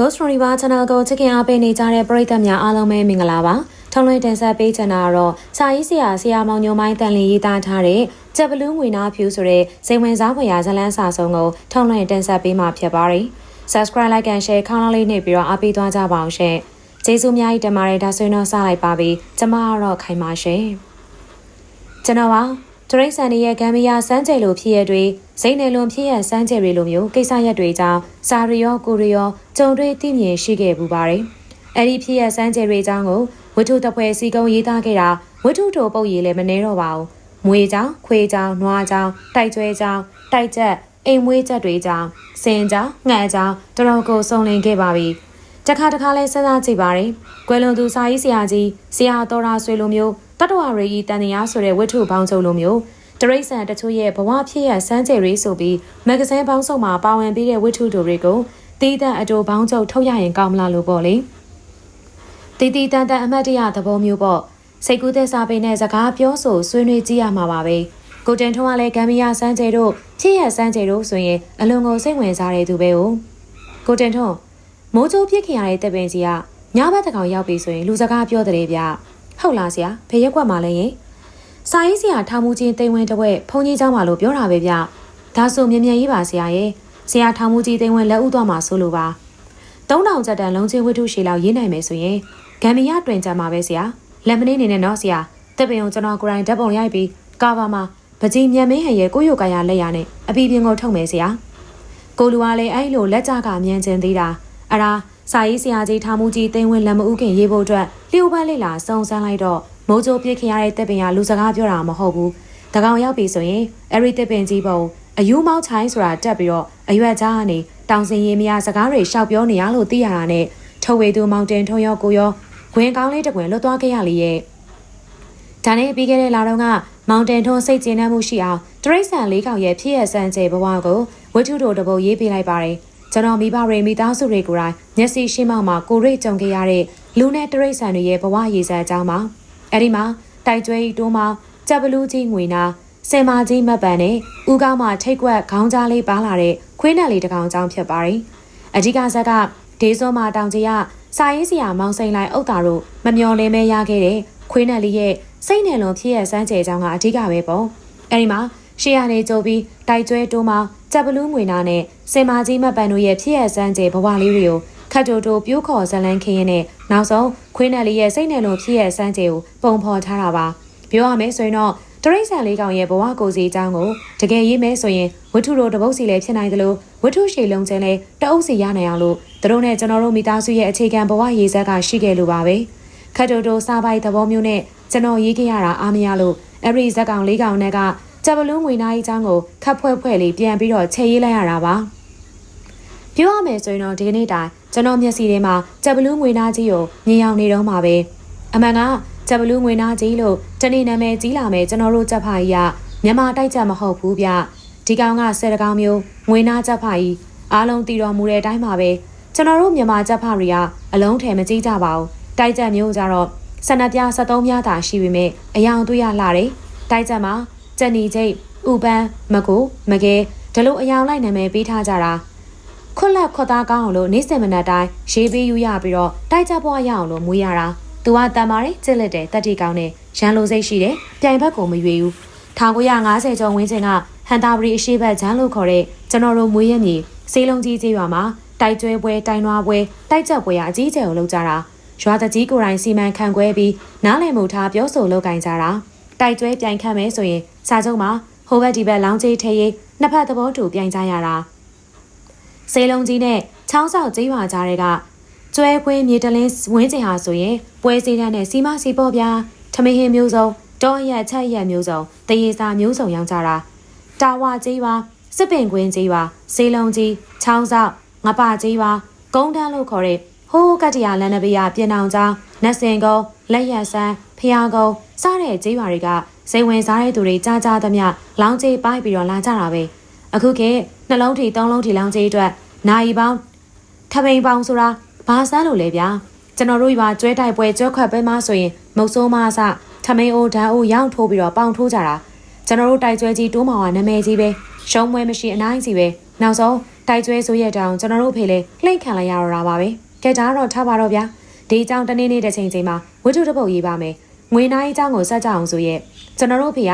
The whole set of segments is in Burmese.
Ghost River Channel ကိုချစ်ခင်အားပေးနေကြတဲ့ပရိသတ်များအားလုံးပဲမင်္ဂလာပါ။ထုံးလွှင့်တင်ဆက်ပေးချင်တာကတော့စာရေးဆရာဆရာမောင်ညိုမိုင်းတန်လင်းရေးသားထားတဲ့ကြက်ဘလူးငွေနာဖြူဆိုတဲ့စိတ်ဝင်စားဖွယ်ရာဇလန်းစာဆုံးကိုထုံးလွှင့်တင်ဆက်ပေးမှာဖြစ်ပါတယ်။ Subscribe Like and Share ခေါင်းလေးနှိပ်ပြီးတော့အားပေးသွားကြပါအောင်ရှင်။ကျေးဇူးများကြီးတင်ပါတယ်ဒါဆိုရင်တော့စလိုက်ပါပြီ။ကျွန်မကတော့ခိုင်ပါရှင်။ကျွန်တော်ပါတရိတ်ဆန်ရဲ့ဂမ်ဘီယာစမ်းကြယ်လိုဖြစ်ရတွေ စိတ်နယ်လွန်ဖြစ်ရစမ်းကြယ်တွေလိုမျိုးကိစ္စရက်တွေကြောင့်စာရီယောကိုရီယောကြုံတွေ့သိမြင်ရှိခဲ့ပူပါတယ်။အဲ့ဒီဖြစ်ရစမ်းကြယ်တွေကြောင့်ကိုဝတ္ထုတပွဲစီကုံရေးသားခဲ့တာဝတ္ထုတိုပုတ်ရည်လည်းမနှဲတော့ပါဘူး။မွေကြောင်ခွေကြောင်နွားကြောင်တိုက်ကျွဲကြောင်တိုက်ချက်အိမ်မွေးချက်တွေကြောင့်စင်ကြောင်ငှက်ကြောင်တော်တော်ကိုစုံလင်ခဲ့ပါပြီ။တခါတခါလဲစဉ်းစားကြည့်ပါရင်ကွယ်လွန်သူစာရေးဆရာကြီးဆရာတော်ရာဆွေလိုမျိုးတတ္တဝရေကြီးတန်တရားဆိုတဲ့ဝတ္ထုပေါင်းစုံလိုမျိုး တရိษံတချို့ရဲ့ဘဝဖြစ်ရစမ်းကြယ်ရေးဆိုပြီးမဂ္ဂဇင်းပေါင်းစုံမှာပါဝင်ပြီးတဲ့ဝတ္ထုတို့တွေကိုတီးတဲ့အတူပေါင်းချုပ်ထုတ်ရရင်ကောင်းမလားလို့ပေါ့လေတီတီတန်တန်အမတ်တရသဘောမျိုးပေါ့စိတ်ကူးသက်စာပေနဲ့စကားပြောဆိုဆွေးနွေးကြည့်ရမှာပါပဲကိုတင်ထွန်းကလည်းဂမ်ဘီယာစမ်းကြယ်တို့ဖြစ်ရစမ်းကြယ်တို့ဆိုရင်အလွန်ကိုစိတ်ဝင်စားတဲ့သူပဲ哦ကိုတင်ထွန်းမိုးချိုးဖြစ်ခင်ရတဲ့တပင်ကြီးကညဘက်တကောင်ရောက်ပြီဆိုရင်လူစကားပြောတဲ့ဗျဟုတ်လားဆရာဖေရက်ကွက်မှာလည်းရင် စာရေးဆရာထောင်မှုချင်းတိမ်ဝင်တဝက်ဖုန်ကြီးเจ้าမှာလို့ပြောတာပဲဗျဒါဆိုမြင်မြန်ရေးပါဆရာရဲ့ဆရာထောင်မှုကြီးတိမ်ဝင်လက်ဥသွားမှာဆိုလိုပါ3000ကျပ်တန်လုံးချင်းဝတ္ထုရှည်လောက်ရေးနိုင်မယ်ဆိုရင်ဂမ်ဘီယာတွင်ကြမှာပဲဆရာလက်မနေနေနဲ့နော်ဆရာတက်ပင်ကိုကျွန်တော်ကိုရိုင်းဓာတ်ပုံရိုက်ပြီးကာဗာမှာပကြီးမြန်မင်းဟန်ရဲ့ကိုရုပ်ကာယလက်ရနဲ့အပီပြင်ကိုထုတ်မယ်ဆရာကိုလူကလည်းအဲ့လိုလက်ကြကမြန်ကျင်သေးတာအရာစာရေးဆရာကြီးထားမှုကြီးတိမ်ဝင်လက်မဥခင်ရေးဖို့အတွက်လျှို့ပန်းလေးလာစုံစမ်းလိုက်တော့ မိုးကြိုးပြစ်ခင်ရတဲ့တပ်ပင်ကလူစကားပြောတာမဟုတ်ဘူးတကောင်ရောက်ပြီဆိုရင်အဲ့ဒီတပ်ပင်ကြီးပုံအယူမောက်ချိုင်းဆိုတာတက်ပြီးတော့အရွက်ကြားကနေတောင်စင်ရီမယာစကားတွေရှောက်ပြောနေရလို့သိရတာနဲ့ထုတ်ဝေသူမောင်တင်ထုံရောကိုရောခွင်းကောင်းလေးတကွင်လွတ်သွားခဲ့ရလေရဲ့ဒါနဲ့ပြီးခဲ့တဲ့လတော့ကမောင်တင်ထုံစိတ်ကျဉ်နှံ့မှုရှိအောင်တရိတ်ဆန်လေးကောင်ရဲ့ဖြစ်ရဆန်းကျဲဘဝကိုဝတ္ထုတို့တပုတ်ရေးပေးလိုက်ပါတယ်ကျွန်တော်မိဘတွေမိသားစုတွေကိုယ်တိုင်မျက်စိရှင်းမှမှာကိုရိတ်ကြုံခဲ့ရတဲ့လူနဲ့တရိတ်ဆန်တွေရဲ့ဘဝရည်စံအကြောင်းပါ အဲ့ဒီမှာတိုက်ကျွဲဤတိုးမှာကြက်ဘလူးကြီးငွေနာစင်မာကြီးမတ်ပန်နဲ့ဥကောင်းမှာထိတ်ကွက်ခေါင်းကြားလေးပါလာတဲ့ခွေးနက်လေးတစ်ကောင်ကြောင်းဖြစ်ပါတယ်အဓိကဇက်ကဒေးစောမှာတောင်ကြီးကစာရေးစရာမောင်စိန်လိုက်အုတ်တာတို့မမျော်လင်းမဲရခဲ့တဲ့ခွေးနက်လေးရဲ့စိတ်နယ်လွန်ဖြစ်ရစမ်းကြဲကြောင်းကအဓိကပဲပေါ့အဲ့ဒီမှာရှေ့ရနေကြိုပြီးတိုက်ကျွဲတိုးမှာကြက်ဘလူးငွေနာနဲ့စင်မာကြီးမတ်ပန်တို့ရဲ့ဖြစ်ရစမ်းကြဲဘဝလေးတွေကို ခတ်တိုတိုပြိုးခေါ်ဇလန်းခင်းရင်းနဲ့နောက်ဆုံးခွေးနယ်လေးရဲ့စိတ်နယ်လွန်ဖြစ်ရစမ်းကြဲကိုပုံဖော်ထားတာပါပြောရမယ်ဆိုရင်တော့တရိษံလေးကောင်ရဲ့ဘဝကိုစီအကြောင်းကိုတကယ်ရေးမယ်ဆိုရင်ဝတ္ထုတို့တပုတ်စီလည်းဖြစ်နိုင်တယ်လို့ဝတ္ထုရှည်လုံးချင်းလည်းတအုပ်စီရနိုင်အောင်လို့တို့နဲ့ကျွန်တော်တို့မိသားစုရဲ့အခြေခံဘဝရည်စက်ကရှိခဲ့လို့ပါပဲခတ်တိုတိုစားပိုက်သဘောမျိုးနဲ့ကျွန်တော်ရေးခဲ့ရတာအားမရလို့အဲ့ဒီဇက်ကောင်လေးကောင်နဲ့ကကြက်ဘလုံးငွေနာကြီးချောင်းကိုခတ်ဖွဲ့ဖွဲ့လေးပြန်ပြီးတော့ချက်ရေးလိုက်ရတာပါပြောရမယ်ဆိုရင်တော့ဒီကနေ့တိုင် ကျွန်တော်မျက်စိထဲမှာကြက်ဘလူးငွေနာကြီးကိုမြင်အောင်နေတော့မှာပဲအမှန်ကကြက်ဘလူးငွေနာကြီးလို့တနေ့နာမည်ကြီးလာမယ်ကျွန်တော်တို့ကြက်ဖာကြီးကမြန်မာတိုက်ကြမဟုတ်ဘူးဗျဒီကောင်ကဆယ်တကောင်မျိုးငွေနာကြက်ဖာကြီးအားလုံးတည်တော်မူတဲ့အတိုင်းပါပဲကျွန်တော်တို့မြန်မာကြက်ဖာတွေကအလုံးထဲမကြီးကြပါဘူးတိုက်ကြမျိုးကြတော့ဆန္ဒပြ73များသာရှိပေမဲ့အယောင်တွေ့ရလာတယ်တိုက်ကြမှာကြက်နီချိတ်ဥပန်းမကူမကဲဒီလိုအယောင်လိုက်နာမည်ပေးထားကြတာ ခွက်လက်ခွက်သားကောင်းအောင်လို့နေ့စဉ်မနက်တိုင်းရေးပေးယူရပြီးတော့တိုက်ကြပွားရအောင်လို့မွေးရတာသူကတန်ပါတယ်ကြက်လက်တယ်တက်တီကောင်းနဲ့ရန်လိုစိတ်ရှိတယ်ပြိုင်ဘက်ကိုမရွေဘူး1950ကျော်ဝင်းချင်းကဟန်တာဘရီအရှိဘက်ဂျန်လို့ခေါ်တဲ့ကျွန်တော်တို့မွေးရမြေစေးလုံးကြီးကြီးရွာမှာတိုက်ကျွဲပွဲတိုင်နွားပွဲတိုက်ကြက်ပွဲအကြီးကျယ်ကိုလုပ်ကြတာရွာတကြီးကိုယ်တိုင်စီမံခန့်ခွဲပြီးနားလည်မှုထားပြောဆိုလုပ်ကင်ကြတာတိုက်ကျွဲပြိုင်ခန့်မယ်ဆိုရင်စာချုပ်မှာဟိုဘက်ဒီဘက်လောင်းကြီးထဲရေးနှစ်ဖက်သဘောတူပြိုင်ကြရတာ စေလုံးကြီးနဲ့ချောင်းဆောက်ကြီးရွာကြားတွေကကျွဲခွေးမြေတလင်းဝင်းကျင်ဟာဆိုရင်ပွဲစည်းတန်းနဲ့စီမစီပေါ်ပြားထမင်းဟင်းမျိုးစုံတောရက်ချက်ရက်မျိုးစုံတရေစာမျိုးစုံရောင်းကြတာတာဝကြီးပါစစ်ပင်ကွင်းကြီးပါစေလုံးကြီးချောင်းဆောက်ငပကြီးပါကုန်းတန်းလို့ခေါ်တဲ့ဟိုးကတ္တရာလန်နဘေးရပြင်အောင်ကျောင်းနတ်စင်ကုန်းလက်ရက်ဆန်းဖျားကုန်းစတဲ့ကြီးရွာတွေကစိတ်ဝင်စားတဲ့သူတွေကြားကြားသမျှလောင်းကြီးပိုက်ပြီးတော့လာကြတာပဲအခုက နှလုံးထီသုံးလုံးထီလောင်းကြီးအတွက်နိုင်ပေါင်းထမိန်ပေါင်းဆိုတာဘာစမ်းလို့လဲဗျာကျွန်တော်တို့ရွာကျွဲတိုက်ပွဲကျွဲခွက်ပဲမှဆိုရင်မုတ်ဆိုးမအစထမိန်အိုဓာတ်အိုရောင်းထိုးပြီးတော့ပေါင်ထိုးကြတာကျွန်တော်တို့တိုက်ကျွဲကြီးတိုးမောင်ကနာမည်ကြီးပဲရှုံးမွဲမရှိအနိုင်စီပဲနောက်ဆုံးတိုက်ကျွဲဆိုရက်တောင်ကျွန်တော်တို့ဖေလေလှိမ့်ခံလိုက်ရတော့တာပါပဲကဲဒါတော့ထားပါတော့ဗျာဒီအကြောင်းတနေ့နေ့တစ်ချိန်ချိန်မှာဝတ္ထုတစ်ပုဒ်ရေးပါမယ်ငွေနိုင်အကြောင်းကိုစက်ကြအောင်ဆိုရက်ကျွန်တော်တို့ဖေက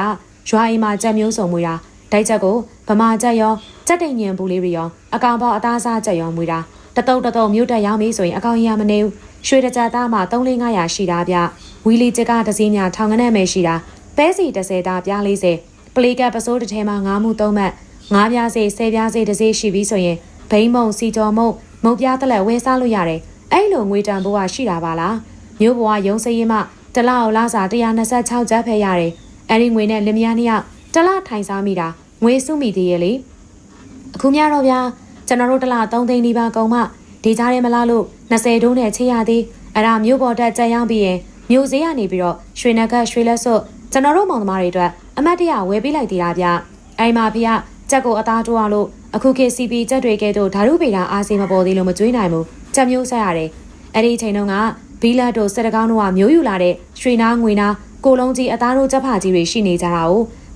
ရွာအိမ်မှာကြက်မျိုးစုံမွေတာ တိုက်ချက်ကိုဗမာကြက်ရောကြက်တိန်ညံပူလေးတွေရောအကောင်ပေါက်အသားစားကြက်ရောမွေတာတတုတ်တတုတ်မြို့တက်ရောက်ပြီဆိုရင်အကောင်ရမနေဘူးရွှေတကြသားမှာ3-500ရှိတာဗျဝီလီချက်ကတစ်စီးများထောင်ကနက်ပဲရှိတာပဲစီ30သားပြား40ပလီကပ်ပစိုးတစ်ထဲမှာ9မှု3မှတ်9ပြားစေ10ပြားစေတစ်စီးရှိပြီဆိုရင်ဘိန်းမုံစီကြော်မုံမုံပြားတက်လက်ဝဲစားလို့ရတယ်အဲ့လိုငွေတန်ဖိုးကရှိတာပါလားမြို့ဘဝရုံစရင်မှတလောက်လာစာ126ကျပ်ဖဲရတယ်အဲ့ဒီငွေနဲ့လင်မယားနှစ်ယောက်တလထိုင်စားမိတာ ငွေစုမိသေးရဲ့လေအခုများတော့ဗျာကျွန်တော်တို့တလ3သိန်းနီးပါးကုန်မှဒီကြားထဲမလားလို့20ဒုံးနဲ့ချေရသေးအဲ့ဒါမြို့ပေါ်တက်ကြံရောက်ပြီးရင်မြို့စည်းကနေပြီးတော့ရွှေနဂတ်ရွှေလက်စွပ်ကျွန်တော်တို့မောင်သမားတွေအတွက်အမတ်တရဝယ်ပေးလိုက်သေးတာဗျအဲ့မှာဖေကကြက်ကိုအသားတိုးအောင်လို့အခုခေတ် CP ကြက်တွေကဲ့သို့ဓာတုပေတာအားစေမပေါ်သေးလို့မကြွေးနိုင်ဘူးကြက်မျိုးဆက်ရတယ်အဲ့ဒီချိန်တုန်းကဘီလာတို့စက်တကောင်းတို့ကမျိုးယူလာတဲ့ရွှေနာငွေနာကိုလုံးကြီးအသားတို့ကြက်ဖကြီးတွေရှိနေကြတာ哦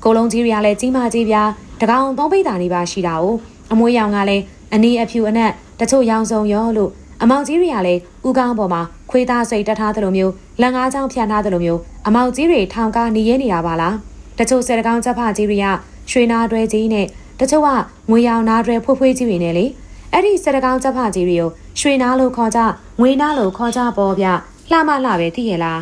ကိုလုံးကြီးတွေကလည်းကြီးမကြီးပြားတကောင်သုံးပိတ်တာနေပါရှိတာ哦အမွေးရောင်ကလည်းအနီးအဖြူအနက်တချို့ရောင်စုံရောလို့အမောင်ကြီးတွေကလည်းဥကောင်းပေါ်မှာခွေးသားစိတ်တက်ထားသလိုမျိုးလက်ငါးချောင်းဖြန့်ထားသလိုမျိုးအမောင်ကြီးတွေထောင်ကားနေရနေတာပါလားတချို့စက်တကောင်ကြက်ဖကြီးတွေကရွှေနာတွဲကြီးနဲ့တချို့ကငွေရောင်နာတွဲဖွေးဖွေးကြီးတွေနဲ့လေအဲ့ဒီစက်တကောင်ကြက်ဖကြီးတွေကိုရွှေနာလို့ခေါ်ကြငွေနာလို့ခေါ်ကြပေါ်ဗျလှမလှပဲသိရလား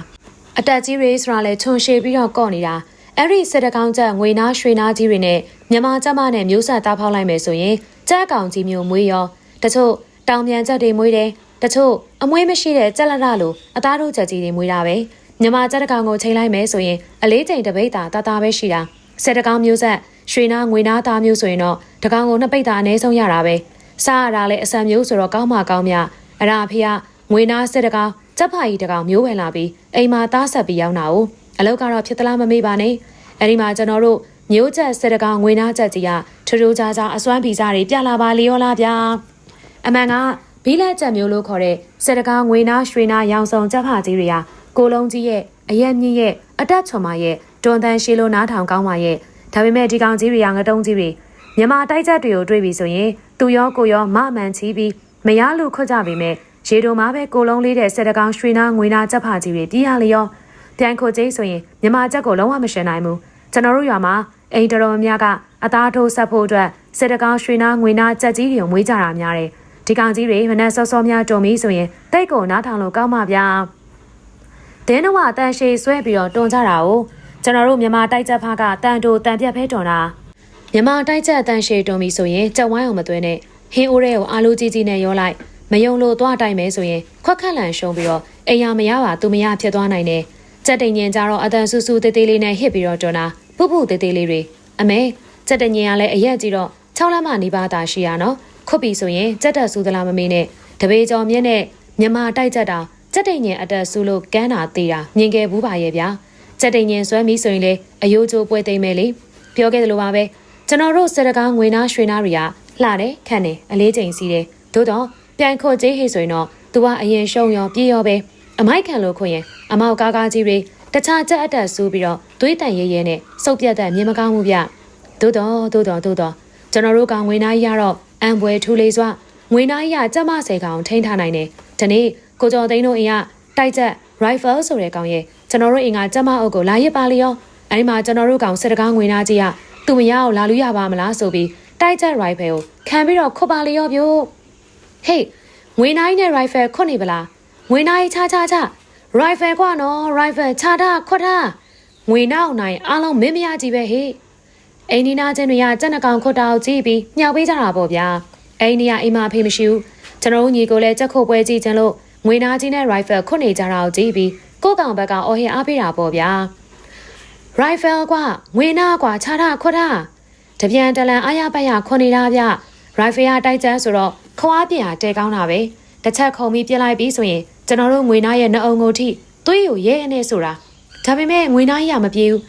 အတက်ကြီးတွေဆိုတာလဲခြုံရှည်ပြီးတော့ကော့နေတာ အဲ့ဒီစက်တကောင်ကြက်ငွေနာရွှေနာကြီးတွေနဲ့မြန်မာကြက်မနဲ့မျိုးဆက်သားဖောက်လိုက်မယ်ဆိုရင်ကြက်ကောင်ကြီးမျိုးမွေးရောတချို့တောင်ပြန်ကြက်တွေမွေးတယ်တချို့အမွေးမရှိတဲ့ကြက်လက်ရလိုအသားတို့ကြက်ကြီးတွေမွေးတာပဲမြန်မာကြက်တကောင်ကိုချိန်လိုက်မယ်ဆိုရင်အလေးချိန်တစ်ပိတ်တာတာတာပဲရှိတာစက်တကောင်မျိုးဆက်ရွှေနာငွေနာသားမျိုးဆိုရင်တော့တကောင်ကိုနှစ်ပိတ်တာအနည်းဆုံးရတာပဲစားရတာလဲအဆန်မျိုးဆိုတော့ကောင်းမှကောင်းမြအဲ့ဒါအဖေကငွေနာစက်တကောင်ကြက်ဖာကြီးတကောင်မျိုးဝင်လာပြီးအိမ်မှာသားဆက်ပြီးရောက်တာ哦 အလောက်ကတော့ဖြစ်သလားမမေ့ပါနဲ့အဲ့ဒီမှာကျွန်တော်တို့မျိုးချက်စက်တကောင်ငွေနာချက်ကြီးကထူးထူးခြားခြားအစွမ်းဗီဇတွေပြလာပါလေရောလားဗျာအမှန်ကဘီလက်ချက်မျိုးလို့ခေါ်တဲ့စက်တကောင်ငွေနာရွှေနာရောင်စုံချက်ဖာကြီးတွေကကိုလုံးကြီးရဲ့အရက်မြင့်ရဲ့အတက်ချွန်မရဲ့တွန်တန်ရှီလိုနားထောင်ကောင်းပါရဲ့ဒါပေမဲ့ဒီကောင်ကြီးတွေကငတုံးကြီးတွေမြန်မာတိုက်ချက်တွေကိုတွေးပြီးဆိုရင်သူရောကိုရောမအမှန်ချီးပြီးမရလို့ခွတ်ကြပေမဲ့ရေတိုမှာပဲကိုလုံးလေးတဲ့စက်တကောင်ရွှေနာငွေနာချက်ဖာကြီးတွေပြည်ရလျော ပြန်ခုတ်ကြီးဆိုရင်မြန်မာချက်ကိုလုံးဝမရှင်နိုင်ဘူးကျွန်တော်တို့ရွာမှာအိမ်တော်တော်များကအသားထိုးဆက်ဖို့အတွက်စစ်တကောင်ရွှေနာငွေနာကြက်ကြီးတွေမွေးကြတာများတယ်ဒီကောင်ကြီးတွေမနဲ့စောစောများတုံပြီးဆိုရင်တိတ်ကိုနားထောင်လို့ကောင်းပါဗျာဒင်းတော့အတန်ရှည်ဆွဲပြီးတော့တွန်ကြတာ哦ကျွန်တော်တို့မြန်မာတိုက်ချက်ဖားကတန်တိုတန်ပြက်ဖဲတွန်တာမြန်မာတိုက်ချက်အတန်ရှည်တွန်ပြီးဆိုရင်ကြက်ဝိုင်းအောင်မသွင်းနဲ့ဟင်းအိုးတဲ့ကိုအာလူကြီးကြီးနဲ့ရောလိုက်မယုံလို့သွားတိုက်မယ်ဆိုရင်ခွက်ခက်လန်ရှုံးပြီးတော့အိမ်ရမရပါသူမရဖြစ်သွားနိုင်တယ် ကြက်တိန်ညင်ကြတော့အတန်ဆူဆူတေးသေးလေးနဲ့ဟစ်ပြီးတော့တွန်တာဖုတ်ဖုတ်သေးသေးလေးတွေအမေကြက်တညင်ကလည်းအရက်ကြီးတော့6လမှနေပါတာရှိရနော်ခုတ်ပြီဆိုရင်ကြက်တက်ဆူသလားမမေးနဲ့တပေကျော်မြင့်နဲ့မြမတိုက်ကြက်တာကြက်တိန်ညင်အတက်ဆူလို့ကန်းတာသေးတာမြင်ခဲ့ဘူးပါရဲ့ဗျာကြက်တိန်ညင်ဆွဲပြီးဆိုရင်လေအယိုးချိုးပွဲသိမ့်မယ်လေပြောခဲ့သလိုပါပဲကျွန်တော်တို့စရကားငွေနာရွှေနာတွေကလှတယ်ခန့်တယ်အလေးချိန်စီးတယ်သို့တော့ပြန်ခုတ်ကြီးဟိဆိုရင်တော့သူကအရင်ရှုံရောပြေးရောပဲ အမိုက်ခံလို့ခွင့်ရင်အမောက်ကားကားကြီးတွေတခြားကြက်အတက်ဆူးပြီးတော့သွေးတန်ရဲရဲနဲ့စုပ်ပြတ်တဲ့မြင်မကောင်းမှုဗျသို့တော့သို့တော့သို့တော့ကျွန်တော်တို့ကငွေနာကြီးရတော့အံပွဲထူလေးစွာငွေနာကြီးကကြက်မဆယ်ကောင်ထိန်းထားနိုင်တယ်ဒီနေ့ကိုကျော်သိန်းတို့အိမ်ကတိုက်ချက် rifle ဆိုတဲ့ကောင်ရဲ့ကျွန်တော်တို့အိမ်ကကြက်မအုပ်ကိုလာရစ်ပါလျောအဲဒီမှာကျွန်တော်တို့ကောင်စစ်တကားငွေနာကြီးကသူမရအောင်လာလို့ရပါမလားဆိုပြီးတိုက်ချက် rifle ကိုခံပြီးတော့ခုတ်ပါလျောပြို့ဟေးငွေနာကြီးနဲ့ rifle ခွတ်နေပလား ငွေနာကြီးချာချာချာ rifle ကွာနော် rifle ချာတာခွတ်တာငွေနောက်နိုင်အားလုံးမင်းမရကြီးပဲဟေ့အိမ်နီနာချင်းတွေကကြက်နှကောင်ခွတ်တာကိုကြည့်ပြီးညှောက်ပေးကြတာပေါ့ဗျာအိမ်နီကအိမ်မဖေးမရှိဘူးကျွန်တော်တို့ညီကိုလည်းကြက်ခုတ်ပွဲကြည့်ချင်လို့ငွေနာကြီးနဲ့ rifle ခွတ်နေကြတာကိုကြည့်ပြီးကို့ကောင်ဘက်ကအော်ဟင်အားပေးတာပေါ့ဗျာ rifle ကွာငွေနာကွာချာတာခွတ်တာတပြန်တလန်အားရပတ်ရခွန်နေတာဗျ rifle ကတိုက်ချမ်းဆိုတော့ခွားပြာတဲကောင်းတာပဲတစ်ချက်ခုံပြီးပြစ်လိုက်ပြီးဆိုရင် ကျွန်တော်တို့ငွေနာရဲ့နှအုံကိုထိသွေးကိုရဲအနေဆိုတာဒါပေမဲ့ငွေနာကြီးကမပြေဘူး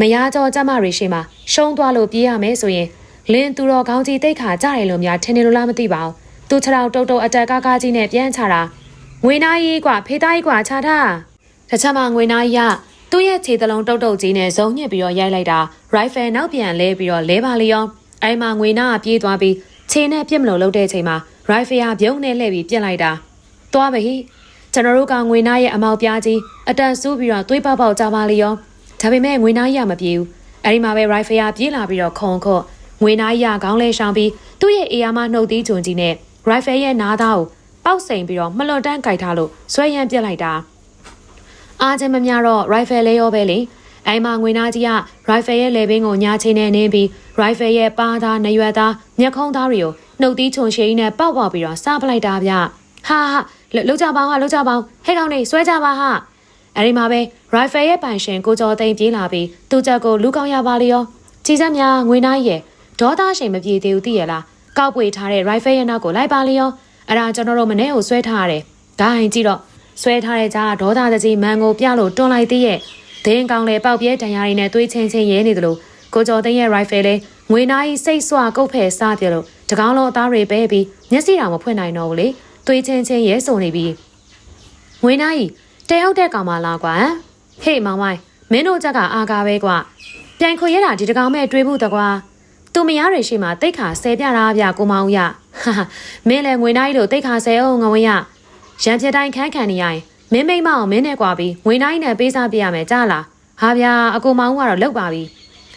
မရကြောကြမတွေရှိမှရှုံးသွားလို့ပြေးရမယ်ဆိုရင်လင်းသူတော်ကောင်းကြီးတိတ်ခါကြတယ်လို့များထင်တယ်လို့လားမသိပါဘူးသူခြေထောက်တုတ်တုတ်အတက်ကားကားကြီးနဲ့ပြန်ချတာငွေနာကြီးกว่าဖေးသားကြီးกว่าခြာထားတခြားမှငွေနာကြီးကသူ့ရဲ့ခြေသလုံးတုတ်တုတ်ကြီးနဲ့ဇုံညစ်ပြီးတော့ရိုက်လိုက်တာ rifle နောက်ပြန်လဲပြီးတော့လဲပါလျောအဲ့မှာငွေနာကပြေးသွားပြီး ခြေနဲ့ပြစ်မလို့လုပ်တဲ့ချိန်မှာရိုင်ဖယ်ကပြုံးနဲ့လှည့်ပြီးပြစ်လိုက်တာသွားပါဟိ ကျွန်တော်တို့ကငွေနာရဲ့အမောက်ပြားကြီးအတန်ဆူးပြီးတော့သွေးပေါက်ပေါက်ကြပါလေရောဒါပေမဲ့ငွေနာကြီးကမပြေဘူးအဲဒီမှာပဲရိုင်ဖယ်ကပြေးလာပြီးတော့ခုံခုတ်ငွေနာကြီးကခေါင်းလဲရှောင်းပြီးသူ့ရဲ့အေယာမနှုတ်သီးဂျွန်ကြီးနဲ့ရိုင်ဖယ်ရဲ့နားသားကိုပေါက်စိန်ပြီးတော့မလွန်တန်းကြိုက်ထားလို့ဆွဲရမ်းပြစ်လိုက်တာအားချင်းမများတော့ရိုင်ဖယ်လဲရောပဲလေအိမ်မှာငွေနာကြီးကရိုင်ဖယ်ရဲ့လေဘင်းကိုညာချင်းနဲ့နင်းပြီးရိုင်ဖယ်ရဲ့ပါးသားနရွက်သားမျက်ခုံးသားတွေကိုနှုတ်သီးချုံရှိင်းနဲ့ပေါက်ပေါက်ပြီးတော့စားပလိုက်တာဗျဟာဟာ လောက်ကြပါဟာလောက်ကြပါဟဲ့ကောင်နေဆွဲကြပါဟာအဲဒီမှာပဲရိုင်ဖယ်ရဲ့ပိုင်ရှင်ကိုကျော်သိန်းပြေးလာပြီးသူ့ချက်ကိုလူကောင်းရပါလေရောကြီးစက်များငွေနာကြီးရဲ့ဒေါသရှိန်မပြေသေးဘူးသိရလားကောက်ပွေထားတဲ့ရိုင်ဖယ်ရဲ့နောက်ကိုလိုက်ပါလေရောအဲ့ဒါကျွန်တော်တို့မနေ့ကိုဆွဲထားရတယ်ဂိုင်းကြည့်တော့ဆွဲထားတဲ့ကြားဒေါသတကြီးမန်ကိုပြလို့တွန်းလိုက်သေးရဲ့ဒင်းကောင်လေပေါက်ပြဲတန်ရာတွေနဲ့သွေးချင်းချင်းရဲနေတယ်လို့ကိုကျော်သိန်းရဲ့ rifle လေးငွေနာကြီးစိတ်ဆွကုတ်ဖဲစားပြလို့တကောင်းလုံးအသားတွေပဲပြီးမျက်စိတောင်မဖွင့်နိုင်တော့ဘူးလေ သွေးချင်းချင်းရဲစုံနေပြီငွေနာကြီးတဲဟုတ်တဲ့ကောင်မလားကွာဟေးမောင်မိုင်းမင်းတို့ချက်ကအာကာပဲကွာပြိုင်ခွေရတာဒီတကောင်မဲ့တွေးဖို့တကွာသူမရတွေရှိမှတိတ်ခါဆဲပြတာဗျကိုမောင်ရဟာမင်းလည်းငွေနာကြီးတို့တိတ်ခါဆဲအောင်ငဝင်းရရံပြတိုင်းခန်းခံနေရရင်မင်းမိမအောင်မင်းနဲ့ကွာပြီးငွေနာကြီးနဲ့ပေးစားပြရမယ်ကြားလားဟာဗျာအကိုမောင်ကတော့လောက်ပါပြီ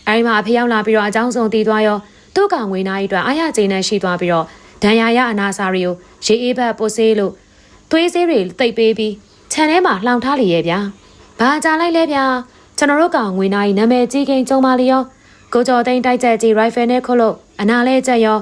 အဲဒီမှာအဖေရောက်လာပြီးတော့အကြောင်းစုံတည်သွားရောသူ့ကငွေနာကြီးအတွက်အားရကျိန်းနဲ့ရှိသွားပြီးတော့ ဒဏ်ရာရအနာစာတွေကိုရေအေးဘက်ပိုဆေးလို့သွေးဆေးတွေတိတ်ပေးပြီးခြံထဲမှာလှောင်ထားလေရဲ့ဗျာဘာကြလိုက်လဲဗျာကျွန်တော်တို့ကငွေနာကြီးနာမည်ကြီးကိန်းကျုံပါလျောကိုကျော်သိန်းတိုက်ချက်ကြီး rifle နဲ့ခုတ်လို့အနာလဲချက်ရော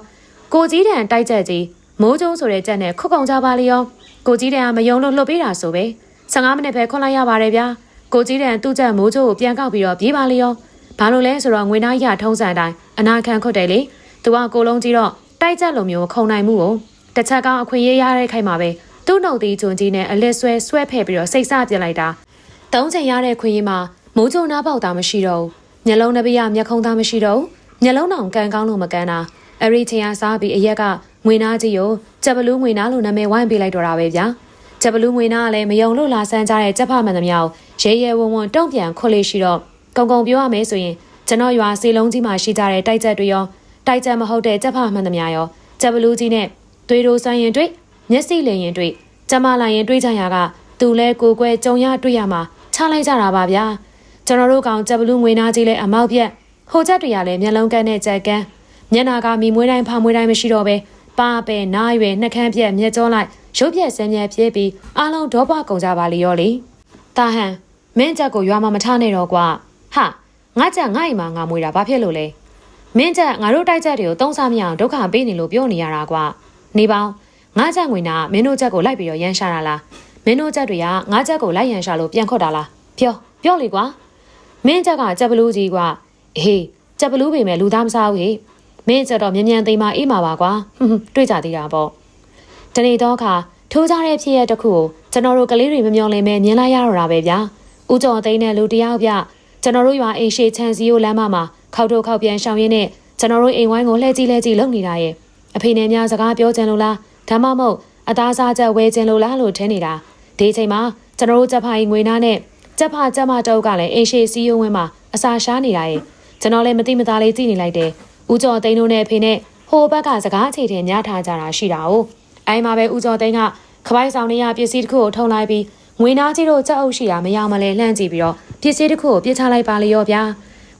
ကိုကြီးတန်တိုက်ချက်ကြီးမိုးကျုံဆိုတဲ့ချက်နဲ့ခုတ်ကုန်ကြပါလျောကိုကြီးတန်ကမယုံလို့လှုပ်ပေးတာဆိုပဲ15မိနစ်ပဲခွန်လိုက်ရပါတယ်ဗျာကိုကြီးတန်သူ့ချက်မိုးကျုံကိုပြန်ကောက်ပြီးတော့ပြေးပါလျောဘာလို့လဲဆိုတော့ငွေနာကြီးကထုံးစံအတိုင်းအနာခံခွတ်တယ်လေသူကကိုလုံးကြီးတော့ တိုက်ချက်လိုမျိုးခုံနိုင်မှုကိုတစ်ချက်ကောင်းအခွင့်ရေးရတဲ့ခိုက်မှာပဲသူ့နှုတ်သီးကျွန်းကြီးနဲ့အလစ်ဆွဲဆွဲဖဲ့ပြီးတော့စိတ်ဆပြလိုက်တာသုံးချိန်ရတဲ့ခွင့်ရေးမှာမိုးချုံနာပေါက်တာမရှိတော့ဘူးမျက်လုံးတစ်ပြားမျက်ခုံးသားမရှိတော့ဘူးမျက်လုံးတောင်ကန်ကောင်းလို့မကန်တာအဲ့ဒီချိန်အားစားပြီးအရက်ကငွေနာကြီးကိုကြက်ဘလူးငွေနာလို့နာမည်ဝိုင်းပေးလိုက်တော့တာပဲဗျာကြက်ဘလူးငွေနာကလည်းမယုံလို့လာဆန်းကြတဲ့ကြက်ဖမှန်သမျှကိုရဲရဲဝံ့ဝံ့တုံ့ပြန်ခွလေးရှိတော့ကုံကုံပြောရမယ်ဆိုရင်ကျွန်တော်ရွာစီလုံးကြီးမှာရှိကြတဲ့တိုက်ချက်တွေရော တိုက်ချက်မဟုတ်တဲ့ကြက်ဖမှန်သမျှရောကြက်ဘလူးကြီးနဲ့သွေးတိုးဆိုင်ရင်တွေ့မျက်စိလင်ရင်တွေ့ကျမလာရင်တွေ့ကြရကသူလဲကိုကွဲကြုံရတွေ့ရမှာချလိုက်ကြတာပါဗျာကျွန်တော်တို့ကောင်ကြက်ဘလူးငွေနာကြီးလဲအမောက်ပြက်ဟိုချက်တွေကလည်းမျက်လုံးကန်းနဲ့ကြက်ကန်းမျက်နာကမီမွေးတိုင်းဖာမွေးတိုင်းမရှိတော့ပဲပါပဲနားရွယ်နှက်ခမ်းပြက်မျက်ကြောလိုက်ရုပ်ပြက်ဆင်းမြဲပြေးပြီးအားလုံးဒေါပကုန်ကြပါလေရောလေတာဟန်မင်းချက်ကိုရွာမှာမထားနဲ့တော့ကွာဟာငါချက်ငါ့အိမ်မှာငါမွေးတာဘာဖြစ်လို့လဲ မင်းချက်ငါတို့တိုက်ချက်တွေကိုတုံးစားမရအောင်ဒုက္ခပေးနေလို့ပြောနေရတာကွာနေပေါင်းငါချက်ငွေနာမင်းတို့ချက်ကိုလိုက်ပြီးတော့ရန်ရှာတာလားမင်းတို့ချက်တွေကငါချက်ကိုလိုက်ရန်ရှာလို့ပြန်ခေါ်တာလားပြောပြောလေကွာမင်းချက်ကချက်ဘလူးကြီးကွာအေးချက်ဘလူးပေမဲ့လူသားမစားဘူးဟေ့မင်းချက်တော့မြန်မြန်သိမ်းမအေးမှာပါကွာဟွန်းတွေ့ကြသေးတာပေါ့တနေ့တော့ခါထိုးကြတဲ့ဖြစ်ရတစ်ခုကိုကျွန်တော်တို့ကလေးတွေမမျော်လင့်မဲမြင်လိုက်ရတော့တာပဲဗျာဦးကျော်သိန်းနဲ့လူတယောက်ပြကျွန်တော်တို့ရွာအိမ်ရှိချန်စီယိုလမ်းမမှာ ခောက်ထုတ်ခောက်ပြန်ရှောင်ရင်းနဲ့ကျွန်တော်တို့အိမ်ဝိုင်းကိုလှည့်ကြည့်လှည့်ကြည့်လုပ်နေတာရဲ့အဖေနဲ့များစကားပြောချင်လို့လားဒါမှမဟုတ်အသားစားချက်ဝဲချင်လို့လားလို့ထင်နေတာဒီအချိန်မှာကျွန်တော်တို့ကြက်ဖိုင်ငွေနာနဲ့ကြက်ဖကြက်မတုပ်ကလည်းအိမ်ရှိစီယိုဝင်းမှာအစာရှားနေတာရဲ့ကျွန်တော်လည်းမသိမသားလေးကြည့်နေလိုက်တယ်ဦးကျော်သိန်းတို့နဲ့အဖေနဲ့ဟိုဘက်ကစကားအခြေတင်များထားကြတာရှိတာ哦အိမ်မှာပဲဦးကျော်သိန်းကခပိုက်ဆောင်နေရပစ္စည်းတစ်ခုကိုထုံလိုက်ပြီးငွေနာကြီးတို့ကြက်အုပ်ရှိတာမရမလဲလှမ်းကြည့်ပြီးတော့ပစ္စည်းတစ်ခုကိုပြစ်ချလိုက်ပါလေရောဗျာ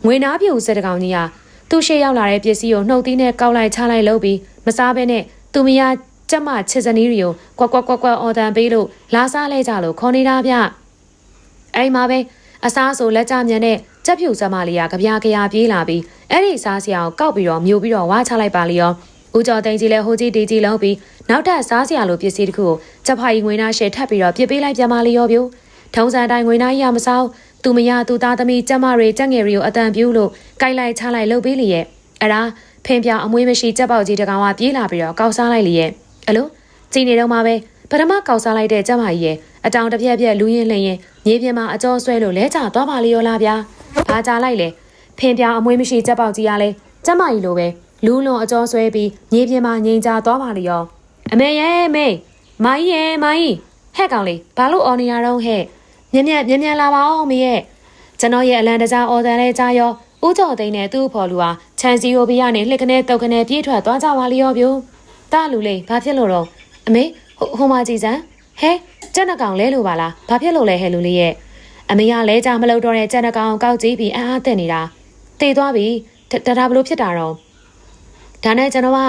ငွေနာပြူစက်တကောင်ကြီးကသူ့ရှေ့ရောက်လာတဲ့ပစ္စည်းကိုနှုတ်သီးနဲ့ကောက်လိုက်ချလိုက်လုပ်ပြီးမစားဘဲနဲ့သူမယားကျမချစ်စနီးတွေကိုကွက်ကွက်ကွက်ကွက်အော်တန်ပေးလို့လာစားလဲကြလို့ခေါ်နေတာဗျအဲ့မှာပဲအစားဆိုလက်ကြမြန်တဲ့ကြက်ဖြူစမလေးကကြပြားကြရာပြေးလာပြီးအဲ့ဒီစားစရာကိုကောက်ပြီးတော့မျိုးပြီးတော့ဝါချလိုက်ပါလေရောဦးကျော်သိန်းကြီးလည်းဟိုကြီးတီကြီးလုံးပြီးနောက်ထပ်စားစရာလိုပစ္စည်းတစ်ခုကိုကြက်ဖိုင်ငွေနာရှယ်ထပ်ပြီးတော့ပြစ်ပေးလိုက်ပြန်ပါလေရောဗျထုံးစံတိုင်းငွေနာကြီးရမစား သူမရသူသားသမီးကျမတွေကြက်ငယ်တွေကိုအတန်ပြူးလို့ကြိုက်လိုက်ချလိုက်လှုပ်ပေးလေရဲ့အဲ့ဒါဖင်ပြောင်အမွေးမရှိကြက်ပေါက်ကြီးတကောင်ကပြေးလာပြီးတော့ကောက်စားလိုက်လေရဲ့အလိုကြည်နေတော့မှပဲပထမကောက်စားလိုက်တဲ့ကျမကြီးရဲ့အတောင်တစ်ပြက်ပြက်လူရင်းလှင်ရင်မြေပြင်မှာအကျော်ဆွဲလို့လဲကျသွားပါလေရောလားဗျာဘာကြလိုက်လဲဖင်ပြောင်အမွေးမရှိကြက်ပေါက်ကြီးကလည်းကျမကြီးလိုပဲလူလွန်အကျော်ဆွဲပြီးမြေပြင်မှာငိန်ကြသွားပါလေရောအမေရဲ့မေမိုင်းရဲ့မိုင်းဟဲ့ကောင်လေးဘာလို့အော်နေရတော့ဟဲ့ မြက်မြက်မြက်မြက်လာပါအောင်မေရဲ့ကျွန်တော်ရဲ့အလံတကြားအော်တန်လဲကြားရောဦးကျော်သိန်းနဲ့သူ့ဖော်လူဟာခြံစည်းရိုးပြရနဲ့လှစ်ကနေတုတ်ကနေပြေးထွက်သွားကြပါလျောပြိုတာလူလေးဘာဖြစ်လို့တော့အမေဟိုဟိုမကြီးစံဟဲကြက်နှကောင်လဲလို့ပါလားဘာဖြစ်လို့လဲဟဲလူလေးရဲ့အမေကလဲကြမလို့တော့တဲ့ကြက်နှကောင်ကောက်ကြည့်ပြီးအားအားတက်နေတာတေသွားပြီတဒါဘလို့ဖြစ်တာတော့ဒါနဲ့ကျွန်တော်က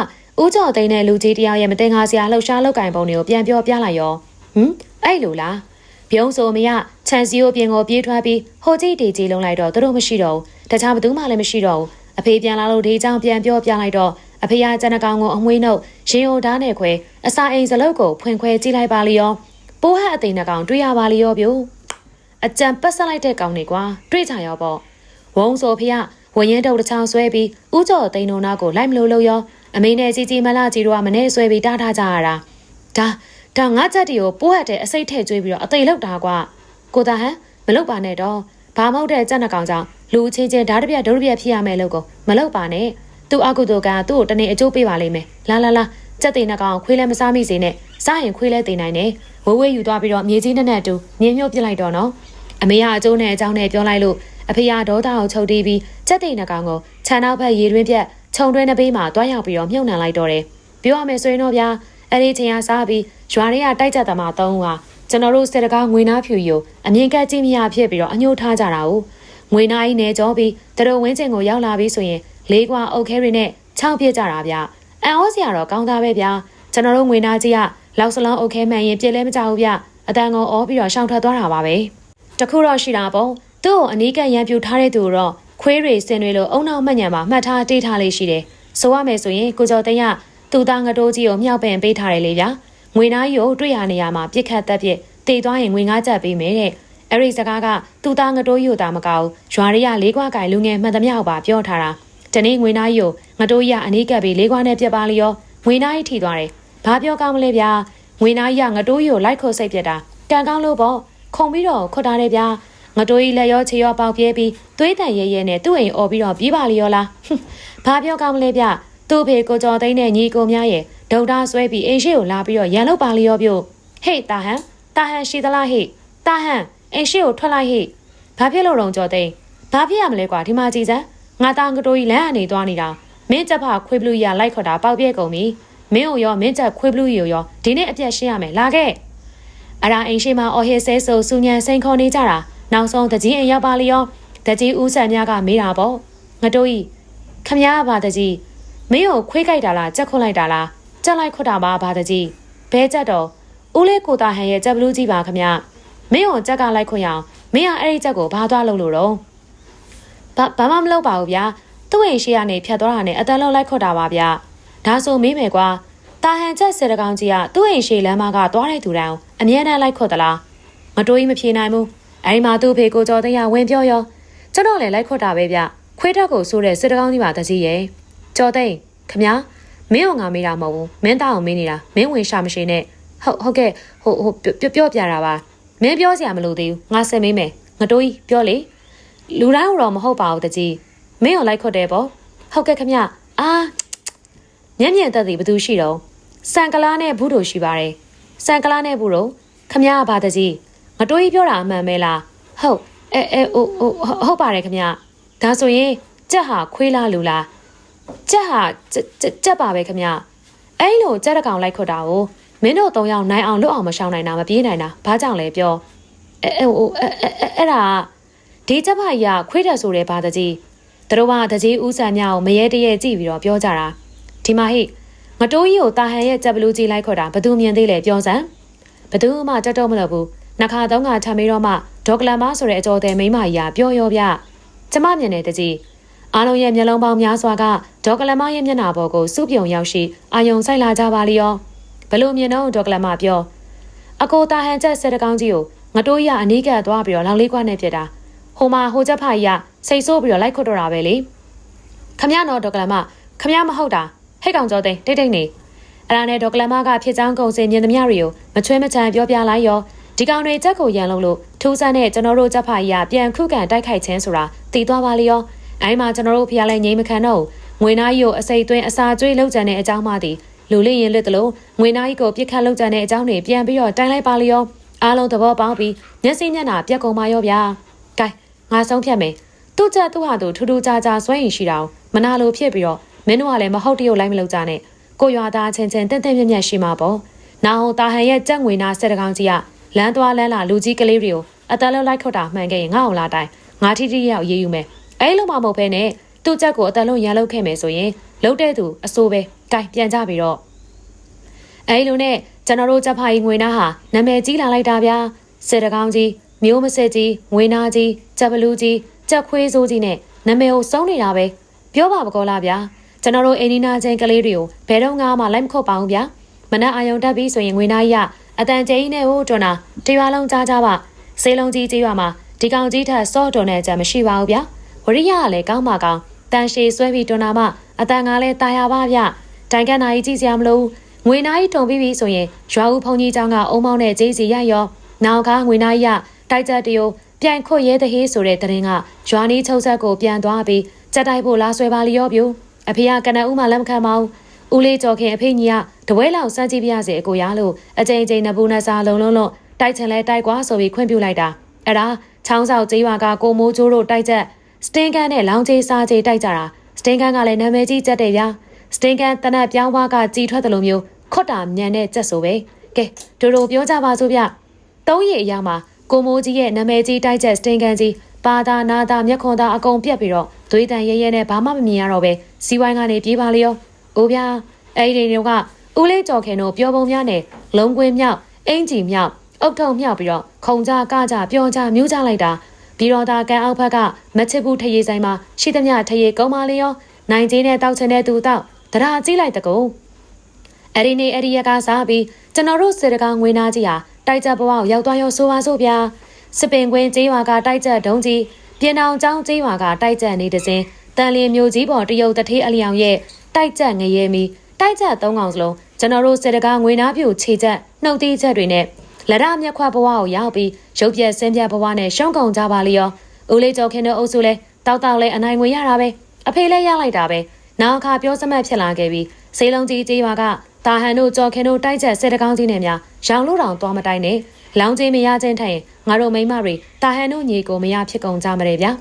ဦးကျော်သိန်းနဲ့လူကြီးတယောက်ရဲ့မတင်ငါစရာလှုပ်ရှားလောက်ကင်ပုံတွေကိုပြန်ပြောပြလိုက်ရောဟမ်အဲ့လိုလား ပြုံးဆိုမရခြံစည်းရိုးပြင်ကိုပြေးထွက်ပြီးဟိုကြည့်တီကြီးလုံးလိုက်တော့သူတို့မရှိတော့ဘူးတခြားဘသူမှလည်းမရှိတော့ဘူးအဖေပြန်လာလို့ဒီအကြောင်းပြန်ပြောပြလိုက်တော့အဖေကကျန်တဲ့ကောင်ကိုအမွှေးနှုတ်ရင်အိုဓာတ်နဲ့ခွဲအစာအိမ်စလုတ်ကိုဖွင့်ခွဲကြည့်လိုက်ပါလျောပိုးဟတ်အသိနှကောင်တွေ့ရပါလျောပြိုအကြံပတ်ဆက်လိုက်တဲ့ကောင်တွေကွာတွေ့ကြရောပေါ့ဝုံဆိုဖေကဝရင်တုပ်တစ်ချောင်းဆွဲပြီးဥကြော်သိန်းတို့နာကိုလိုက်မလို့လို့ရောအမေနဲ့ကြီးကြီးမလာကြီးတို့ကမနဲ့ဆွဲပြီးတားထားကြရတာဒါ ဒါငါချက်တီကိုပိုးဟတ်တဲ့အစိတ်ထဲကျွေးပြီးတော့အသိလောက်တာကွာကိုသားဟန်မလုပ်ပါနဲ့တော့ဘာမဟုတ်တဲ့ကြက်နှကောင်ကြောင့်လူချင်းချင်းဓာတ်တပြက်ဒုတ်တပြက်ဖြစ်ရမယ်လို့ကိုမလုပ်ပါနဲ့သူအကုသိုလ်ကသူ့ကိုတနေ့အကျိုးပေးပါလိမ့်မယ်လာလာလာကြက်သိနှကောင်ခွေးလည်းမစားမိစေနဲ့စားရင်ခွေးလည်းသိနိုင်တယ်ဝဝဲယူသွားပြီးတော့မြေကြီးနဲ့နဲ့တူမြင်းမြုပ်ပြလိုက်တော့နော်အမေကအကျိုးနဲ့အကြောင်းနဲ့ပြောလိုက်လို့အဖေကဒေါသကိုချုပ်တီးပြီးကြက်သိနှကောင်ကိုခြံနောက်ဘက်ရေတွင်းပြက်ခြုံတွင်းတစ်ပေးမှာတွားရောက်ပြီးတော့မြုပ်နှံလိုက်တော့တယ်ပြောရမယ်ဆိုရင်တော့ဗျာ အဲ့ဒီချိန်ကစားပြီးရွာတွေကတိုက်ကြသမားသုံးဦးဟာကျွန်တော်တို့စစ်တကားငွေနာဖြူယူအမြင်ကက်ကြည့်မရဖြစ်ပြီးတော့အညှို့ထားကြတာ ਉਹ ငွေနာကြီးနေကြောပြီးတရဝင်းချင်းကိုရောက်လာပြီးဆိုရင်လေးကွာအုတ်ခဲတွေနဲ့ခြောက်ပြစ်ကြတာဗျအန်ဩစရာတော့ကောင်းသားပဲဗျကျွန်တော်တို့ငွေနာကြီးကလောက်စလောင်းအုတ်ခဲမှန်ရင်ပြစ်လဲမကြဘူးဗျအတန်ကုန်ဩပြီးတော့ရှောင်ထွက်သွားတာပါပဲတခုတော့ရှိတာပေါ့သူ့ကိုအနီးကပ်ရန်ပြူထားတဲ့သူတော့ခွေးတွေစင်တွေလို့အုံနောက်မှတ်ညံမှာမှတ်ထားတိတ်ထားလေးရှိတယ်ဆိုရမယ်ဆိုရင်ကိုကျော်သိန်းက သူ့သားငတိုးကြီးကိုမြောက်ပင်ပေးထားတယ်လေဗျငွေနာကြီးကိုတွေ့ရနေရမှာပြစ်ခတ်တက်ပြစ်တည်သွားရင်ငွေငါးချက်ပေးမယ်တဲ့အဲ့ဒီစကားကသူ့သားငတိုးယူတာမကောက်ရွာတွေကလေးကွားကင်လူငယ်မှန်သမျှကိုပါပြောထားတာတနေ့ငွေနာကြီးကိုငတိုးကြီးကအနီးကပ်ပြီးလေးကွားနဲ့ပြက်ပါလျောငွေနာကြီးထိသွားတယ်ဘာပြောကောင်းမလဲဗျာငွေနာကြီးကငတိုးကြီးကိုလိုက်ခုတ်စိတ်ပြက်တာကံကောင်းလို့ပေါ့ခုံပြီးတော့ခွတ်ထားတယ်ဗျာငတိုးကြီးလက်ရောခြေရောပေါက်ပြဲပြီးသွေးတန်ရဲရဲနဲ့သူ့အိမ်អော်ပြီးတော့ပြေးပါလျောလားဘာပြောကောင်းမလဲဗျ သူ့ဖေကိုကျော်သိန်းနဲ့ညီကိုများရဲ့ဒုံတာဆွဲပြီးအိမ်ရှိကိုလာပြီးတော့ရန်လုတ်ပါလျောပြုတ်ဟေ့တာဟန်တာဟန်ရှိသလားဟေ့တာဟန်အိမ်ရှိကိုထွက်လိုက်ဟေ့ဘာဖြစ်လို့တော့ကြော်သိန်းဘာဖြစ်ရမလဲကွာဒီမှာကြည်စမ်းငါသားငတိုးကြီးလမ်းအနေသွားနေတာမင်းချက်ဖခွေးဘလူးရလိုက်ခေါ်တာပေါက်ပြဲကုန်ပြီမင်းကိုရောမင်းချက်ခွေးဘလူးရောရောဒီနေ့အပြက်ရှင်းရမယ်လာခဲ့အရာအိမ်ရှိမှာအော်ဟစ်ဆဲဆူစူညံစိန်ခေါ်နေကြတာနောက်ဆုံးတကြီးအိမ်ရောက်ပါလျောတကြီးဦးဆန်များကမေးတာပေါ့ငတိုးကြီးခမရပါတကြီး မင်းကိုခွေးကြိုက်တာလားကြက်ခွတ်လိုက်တာလားကြက်လိုက်ခွတ်တာပါဘာတကြီးဘဲကြက်တော့ဦးလေးကိုတာဟန်ရဲ့ကြက်ဘလူးကြီးပါခမမင်းကိုကြက်ကလိုက်ခွင့်ရအောင်မင်းကအဲ့ဒီကြက်ကိုဘာသွားလုပ်လို့တော့ဘာဘာမှမလုပ်ပါဘူးဗျာသူ့အိမ်ရှိကနေဖြတ်သွားတာနဲ့အတန်လောက်လိုက်ခွတ်တာပါဗျာဒါဆိုမေးမယ်ကွာတာဟန်ချက်စစ်တကောင်ကြီးကသူ့အိမ်ရှိလမ်းမကသွားတဲ့သူတန်းအမြဲတမ်းလိုက်ခွတ်သလားမတိုးကြီးမဖြေနိုင်ဘူးအဲ့ဒီမှာသူ့ဖေကိုကျော်သိန်းရဝင်ပြောရောကျွန်တော်လည်းလိုက်ခွတ်တာပဲဗျခွေးထက်ကိုဆိုးတဲ့စစ်တကောင်ကြီးပါတကြီးရဲ့ ကျော်သိန်းခမမင်းကငါမေးတာမဟုတ်ဘူးမင်းတောင်းအောင်မေးနေတာမင်းဝင်ရှာမရှိနဲ့ဟုတ်ဟုတ်ကဲ့ဟိုဟိုပြောပြောပြတာပါမင်းပြောစရာမလိုသေးဘူးငါစင်မေးမယ်ငတိုးကြီးပြောလေလူတိုင်းတော့မဟုတ်ပါဘူးတကြီးမင်းကိုလိုက်ခွတ်တယ်ပေါ့ဟုတ်ကဲ့ခမအာညံ့ညံ့သက်သည်ဘသူရှိတော့စံကလားနဲ့ဘူးတို့ရှိပါတယ်စံကလားနဲ့ဘူးတို့ခမကဘာတကြီးငတိုးကြီးပြောတာအမှန်ပဲလားဟုတ်အဲအဲဟိုဟိုဟုတ်ပါတယ်ခမဒါဆိုရင်ကြက်ဟာခွေးလားလူလား ကြက်ဟာကြက်ပါပဲခမအဲ့လိုကြက်တကောင်လိုက်ခွတ်တာကိုမင်းတို့သုံးယောက်နိုင်အောင်လွတ်အောင်မရှောင်နိုင်တာမပြေးနိုင်တာဘာကြောင့်လဲပြောအဲအဲဟိုအဲအဲ့ဒါဒီချက်ဖာကြီးကခွေးတက်ဆိုတဲ့ဘာတကြီးသူတို့ကတကြီးဥဆန်မြောက်မရဲတရဲကြည့်ပြီးတော့ပြောကြတာဒီမှာဟိငတိုးကြီးကိုတာဟန်ရဲ့ကြက်ဘလူးကြီးလိုက်ခေါ်တာဘသူမြင်သေးလဲပြောစမ်းဘသူမှတက်တော့မလို့ဘူးနှခါသုံးခါထမ်းပြီးတော့မှဒေါကလမဆိုတဲ့အကြောတဲ့မိမကြီးကပြောရောပြကျမမြင်တဲ့တကြီး အားလုံးရဲ့မျက်လုံးပေါင်းများစွာကဒေါကလမရဲ့မျက်နှာပေါ်ကိုစုပြုံရောက်ရှိအာယုံဆိုင်လာကြပါလျောဘလို့မြင်တော့ဒေါကလမပြောအကိုတာဟန်ချက်စက်တကောင်းကြီးကိုငတိုးရအနီးကပ်သွားပြီးတော့လောင်လေးကွာနဲ့ပြစ်တာဟိုမှာဟိုချက်ဖာကြီးကစိတ်ဆိုးပြီးတော့လိုက်ခွတ်တော့တာပဲလေခမရတော့ဒေါကလမခမရမဟုတ်တာဟဲ့ကောင်ကျော်သိန်းတိတ်တိတ်နေအဲ့ဒါနဲ့ဒေါကလမကဖြစ်ချောင်းကုံစင်မြင်သမျှတွေကိုမချွဲမချန်ပြောပြလိုက်ရောဒီကောင်တွေချက်ကိုရန်လုံးလို့ထူးဆန်းတဲ့ကျွန်တော်တို့ချက်ဖာကြီးကပြန်ခုခံတိုက်ခိုက်ခြင်းဆိုတာတည်သွားပါလေရော အဲဒီမှာကျွန်တော်တို့ဖျားလဲငိမ့်မခံတော့ငွေနာကြီးကိုအစိတ်သွင်းအစာကျွေးလောက်ကြံတဲ့အကြောင်းမှသည်လူလေးရင်လစ်တလို့ငွေနာကြီးကိုပြစ်ခတ်လောက်ကြံတဲ့အကြောင်းတွေပြန်ပြီးတော့တိုင်လိုက်ပါလျောအားလုံးသဘောပေါက်ပြီးမျက်စိမျက်နှာပြက်ကုန်ပါရောဗျာ။ကဲငါဆုံးဖြတ်မယ်။သူ့ချက်သူ့ဟာသူထူးထူးခြားခြားစွဲရင်ရှိတာမနာလိုဖြစ်ပြီးတော့မင်းတို့ကလည်းမဟုတ်တရုတ်လိုက်မလုပ်ကြနဲ့ကိုရွာသားချင်းချင်းတင့်တင့်မြတ်မြတ်ရှိမှာပေါ့။နာဟိုတာဟန်ရဲ့ကြက်ငွေနာစက်တကောင်ကြီးကလမ်းသွားလမ်းလာလူကြီးကလေးတွေကိုအတလုံးလိုက်ခွတ်တာမှန်ခဲ့ရင်ငါ့အောင်လာတိုင်းငါထိထိရောက်ရေးယူမယ်။ အဲလိုမှမဟုတ်ဘဲနဲ့သူ့ချက်ကိုအတလုံးရန်လုပ်ခဲ့မယ်ဆိုရင်လုတ်တဲ့သူအစိုးပဲ။ကြိုင်ပြန်ကြပြီးတော့အဲလိုနဲ့ကျွန်တော်တို့ချက်ဖာကြီးငွေနာဟာနာမည်ကြီးလာလိုက်တာဗျာ။စစ်တကောင်ကြီးမျိုးမစစ်ကြီးငွေနာကြီးချက်ဘလူးကြီးချက်ခွေးစိုးကြီးနဲ့နာမည်ကိုစုံးနေတာပဲ။ပြောပါမကောလားဗျာ။ကျွန်တော်တို့အိန္ဒိနာချင်းကလေးတွေကိုဘယ်တော့မှလိုက်မခုတ်ပါဘူးဗျာ။မနက်အာယုံတက်ပြီးဆိုရင်ငွေနာကြီးကအတန်ကျင်းနဲ့ဟိုတွန်းတာတရွာလုံးကြားကြပါစေးလုံးကြီးကြီးရွာမှာဒီကောင်ကြီးထက်စော့တွန်းတဲ့ကြံမရှိပါဘူးဗျာ ဝရိယကလည်းကောင်းပါကောင်းတန်ရှည်ဆွဲပြီးတွန်းတာမှအတန်ကလည်းတာယာပါဗျတိုင်ကန်နာကြီးကြည့်စရာမလိုငွေနာကြီးတုံပြီးပြီဆိုရင်ရွာဦးဖုန်ကြီးเจ้าကအုံမောင်းနဲ့ဂျေးစီရရောနောက်ကငွေနာကြီးကတိုက်ကြတရိုပြိုင်ခွတ်ရဲတဲ့ဟေးဆိုတဲ့တရင်ကရွာနီးချုပ်ဆက်ကိုပြန်သွားပြီးကြက်တိုက်ဖို့လာဆွဲပါလျော့ပြူအဖေကကနဦးမှလက်မခံပါဘူးဦးလေးကြော်ခင်အဖေကြီးကတပွဲလောက်စမ်းကြည့်ပြရစေအကိုရလို့အကြိမ်ကြိမ်နဘူးနစားလုံးလုံးလုံးတိုက်ချင်လဲတိုက်ကွာဆိုပြီးခွင့်ပြုလိုက်တာအဲ့ဒါချောင်းဆောက်ကျေးရွာကကိုမိုးကျိုးတို့တိုက်ချက် စတင်ကန်နဲ့လောင်ချေးစားချေးတိုက်ကြတာစတင်ကန်ကလည်းနာမည်ကြီးကြက်တယ်ဗျာစတင်ကန်တနက်ပြောင်းဝါကကြည်ထွက်တယ်လို့မျိုးခွတ်တာညံတဲ့ကြက်ဆိုပဲကဲတို့တို့ပြောကြပါစို့ဗျသုံးရအရာမှာကိုမိုးကြီးရဲ့နာမည်ကြီးတိုက်ချက်စတင်ကန်ကြီးပါတာနာတာမျက်ခွန်သားအကုန်ပြက်ပြီးတော့သွေးတန်ရဲရဲနဲ့ဘာမှမမြင်ရတော့ပဲစီဝိုင်းကနေပြေးပါလျော။အိုးဗျာအဲ့ဒီတွေကဦးလေးကြော်ခင်တို့ပြောပုံများနဲ့လုံးကွင်းမြောက်အင်ဂျီမြောက်အုတ်ထုံမြောက်ပြီးတော့ခုံကြကကြပြောကြမြူးကြလိုက်တာ ပြီးတော့ဒါကန်အောက်ဘက်ကမချစ်ဘူးထရေဆိုင်မှာရှိသမျှထရေကုန်းမလေးရောနိုင်ချင်းနဲ့တောက်ချင်တဲ့သူတောက်တရာကြည့်လိုက်တကူအဲ့ဒီနေ့အဲ့ဒီရက်ကစားပြီးကျွန်တော်တို့စေတကားငွေနာကြီးဟာတိုက်ကြဘဝကိုရောက်သွားရောဆိုပါစို့ဗျာစပင်ကွင်းကျေးရွာကတိုက်ကြဒုံကြီးပြင်အောင်ကျောင်းကျေးရွာကတိုက်ကြနေတဲ့စဉ်တန်လင်းမျိုးကြီးပေါ်တရုတ်တထေးအလျောင်ရဲ့တိုက်ကြငရဲမီတိုက်ကြသုံးကောင်စလုံးကျွန်တော်တို့စေတကားငွေနာပြူခြေချက်နှုတ်တီးချက်တွေနဲ့ လက်ရမျက်ခွဘဝကိုရောက်ပြီးရုပ်ပြက်ဆင်းပြဘဝနဲ့ရှုံးကုန်ကြပါလိရောဦးလေးကျော်ခင်တို့အုပ်စုလဲတောက်တောက်လဲအနိုင်ငွေရတာပဲအဖေလဲရလိုက်တာပဲနောက်အခါပြောစမှတ်ဖြစ်လာခဲ့ပြီးစေးလုံးကြီးကြီးရွာကတာဟန်တို့ကျော်ခင်တို့တိုက်ချက်စေတကောင်းကြီးနဲ့များရောင်လို့တောင်သွားမတိုင်းနဲ့လောင်ကြီးမရခြင်းထိုင်ငါတို့မိမတွေတာဟန်တို့ညီကိုမရဖြစ်ကုန်ကြမလဲဗျာ